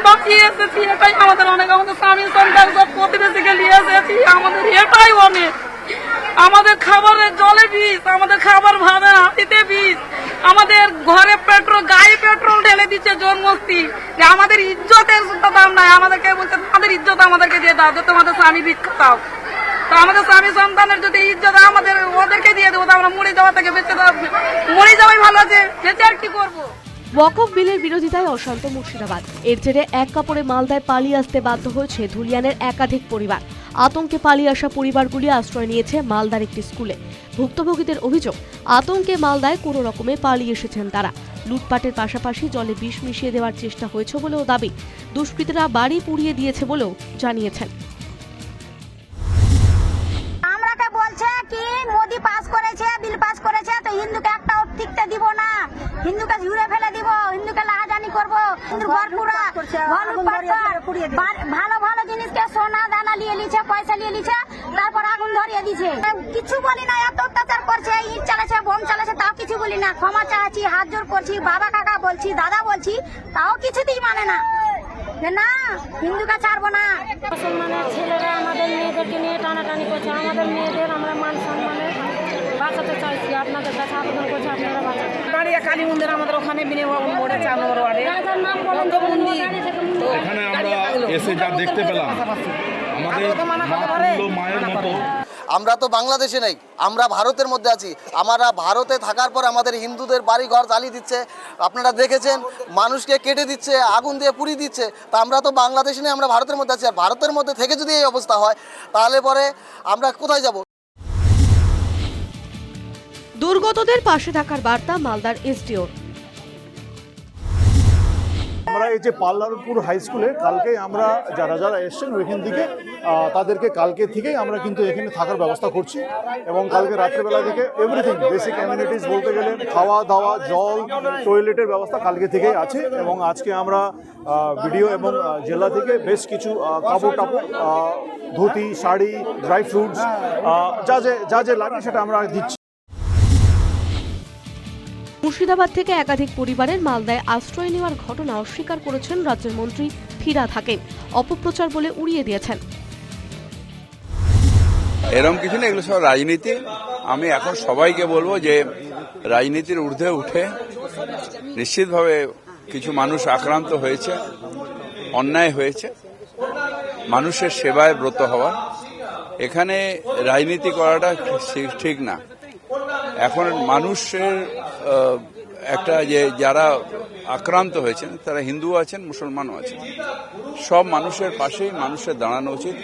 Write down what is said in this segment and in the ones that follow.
প্রাণ এসেছি এটাই আমাদের অনেক, আমাদের স্বামী সন্তান সব প্রতিবেশীকে নিয়ে এসেছি, আমাদের এটাই অনেক। আমাদের খাবারের জলে বিষ, আমাদের খাবার ভাবের হাতিতে বিষ, আমাদের ঘরে পেট্রোল, গায়ে পেট্রোল ঢেলে দিচ্ছে জন্মস্তি। আমাদের ইজ্জতের দাম নাই, আমাদেরকে বলছে আমাদের ইজ্জত আমাদেরকে দিয়ে দাও তোমাদের স্বামী ভিক্ষা দাও তো আমাদের স্বামী সন্তানের যদি ইজ্জত আমাদের, ওদেরকে দিয়ে দেবো তো আমরা মরে যাওয়া থেকে বেঁচে দেওয়া মরে যাওয়াই ভালো আছে, বেঁচে আর কি করব? ওয়াকফ বিলের বিরোধিতায় অশান্ত মুর্শিদাবাদ। এর জেরে এক কাপড়ে মালদায় পালিয়ে আসতে বাধ্য হয়েছে ধুলিয়ানের একাধিক পরিবার। আতঙ্কে পালিয়ে আসা পরিবারগুলি আশ্রয় নিয়েছে মালদার একটি স্কুলে। ভুক্তভোগীদের অভিযোগ, আতঙ্কে মালদায় কোনো রকমে পালিয়ে এসেছেন তারা। লুটপাটের পাশাপাশি জলে বিষ মিশিয়ে দেওয়ার চেষ্টা হয়েছে বলেও দাবি। দুষ্কৃতীরা বাড়ি পুড়িয়ে দিয়েছে বলেও জানিয়েছেন। ভালো ভালো জিনিসকে সোনা দানা নিয়ে নিচ্ছে পয়সা নিয়ে নিচ্ছে তারপর আগুন ধরিয়ে দিছে কিছু বলি না এত অত্যাচার করছে ইট চালাছে বোম চালাছে তাও কিছু বলি না। ক্ষমা চাচ্ছি হাত জোর করছি বাবা কাকা বলছি দাদা বলছি তাও কিছুতেই মানে না। না হিন্দুকে ছাড়বো না। মুসলমানের ছেলেরা আমাদের মেয়েদেরকে নিয়ে টানাটানি করছে আমাদের মেয়েদের আমরা মান সম্মানে বাঁচাতে চাইছি আপনাদের কাছে আবেদন করছি আপনারা বাঁচাতে দাঁড়িয়ে কালী মন্দির আমাদের ওখানে মোড়ে চার নম্বর ওয়ার্ডে এখানে আমরা এসে যা দেখতে পেলাম আমাদের মায়ের মতো। আমরা তো বাংলাদেশে নেই আমরা ভারতের মধ্যে আছি। আমরা ভারতে থাকার পর আমাদের হিন্দুদের বাড়ি ঘর জ্বালিয়ে দিচ্ছে। আপনারা দেখেছেন মানুষকে কেটে দিচ্ছে আগুন দিয়ে পুড়িয়ে দিচ্ছে। তা আমরা তো বাংলাদেশে নেই আমরা ভারতের মধ্যে আছি। আর ভারতের মধ্যে থেকে যদি এই অবস্থা হয় তাহলে পরে আমরা কোথায় যাব? দুর্গতদের পাশে থাকার বার্তা মালদার এসডিওর আমরা এই যে পাল্লারপুর হাই স্কুলে কালকে আমরা যারা যারা এসছেন ওইখান থেকে তাদেরকে কালকে থেকেই আমরা কিন্তু এখানে থাকার ব্যবস্থা করছি এবং কালকে রাত্রেবেলা থেকে এভরিথিং বেসিক অ্যামিনিটিস বলতে গেলে খাওয়া দাওয়া, জল টয়লেটের ব্যবস্থা কালকে থেকেই আছে এবং আজকে আমরা ভিডিও এবং জেলা থেকে বেশ কিছু কাপড় টাপড় ধুতি, শাড়ি ড্রাই ফ্রুটস যা যে যা যে লাগে সেটা আমরা দিচ্ছি। মুর্শিদাবাদ থেকে একাধিক পরিবারের মালদায় আশ্রয় নেওয়ার ঘটনা অস্বীকার করেছেন রাজ্যের মন্ত্রী ফিরা থাকেন অপপ্রচার বলে উড়িয়ে দিয়েছেন। এরকম কিছু না এগুলো সব রাজনীতি। আমি এখন সবাইকে বলব যে রাজনীতির ঊর্ধ্বে উঠে নিশ্চিতভাবে কিছু মানুষ আক্রান্ত হয়েছে, অন্যায় হয়েছে। মানুষের সেবায় ব্রত হওয়া। এখানে রাজনীতি করাটা ঠিক- না। এখন মানুষের একটা যে যারা আক্রান্ত হয়েছেন, তারা হিন্দু আছেন, মুসলমানও আছেন। সব মানুষের পাশেই মানুষের দাঁড়ানো উচিত।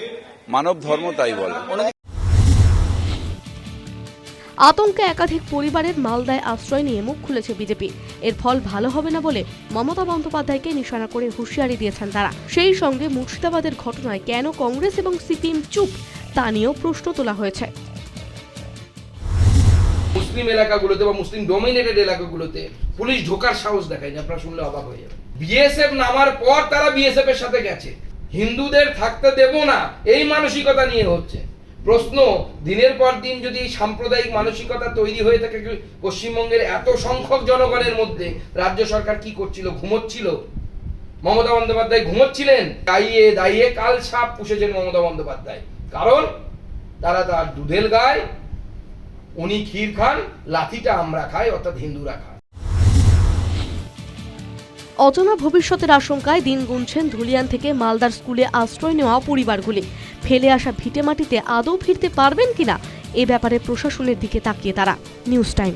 মানব ধর্ম তাই বলে। আতঙ্কে একাধিক পরিবারের মালদায় আশ্রয় নিয়ে মুখ খুলেছে বিজেপি। এর ফল ভালো হবে না বলে মমতা বন্দ্যোপাধ্যায়কে নিশানা করে হুঁশিয়ারি দিয়েছেন তারা। সেই সঙ্গে মুর্শিদাবাদের ঘটনায় কেন কংগ্রেস এবং সিপিএম চুপ, তা নিয়েও প্রশ্ন তোলা হয়েছে। মুসলিম এলাকাগুলোতে বা মুসলিম ডোমিনেটেড এলাকাগুলোতে পুলিশ ঢোকার সাহস দেখায় যে আপনারা শুনলে অবাক হয়ে যাবেন। বিএসএফ নামার পর তারা বিএসএফ এর সাথে গেছে। হিন্দুদের থাকতে দেব না, এই মানসিকতা নিয়ে হচ্ছে। প্রশ্ন, দিনের পর দিন যদি সাম্প্রদায়িক মানসিকতা তৈরি হয়ে থাকে পশ্চিমবঙ্গের এত সংখ্যক জনগণের মধ্যে, রাজ্য সরকার কি করছিল, ঘুমোচ্ছিল? মমতা বন্দ্যোপাধ্যায় ঘুমোচ্ছিলেন? দাইয়ে দাইয়ে কাল সাপ পুষেছেন মমতা বন্দ্যোপাধ্যায়। কারণ তারা তার দুধেল গায় উনি ক্ষীর খান, লাথিটা আমরা খাই, অর্থাৎ হিন্দুরা খায় অচেনা ভবিষ্যতের আশঙ্কায় দিন গুনছেন ধুলিয়ান থেকে মালদার স্কুলে আশ্রয় নেওয়া পরিবারগুলি। ফেলে আসা ভিটেমাটিতে আদৌ ফিরতে পারবেন কিনা, এ ব্যাপারে প্রশাসনের দিকে তাকিয়ে তারা। News time.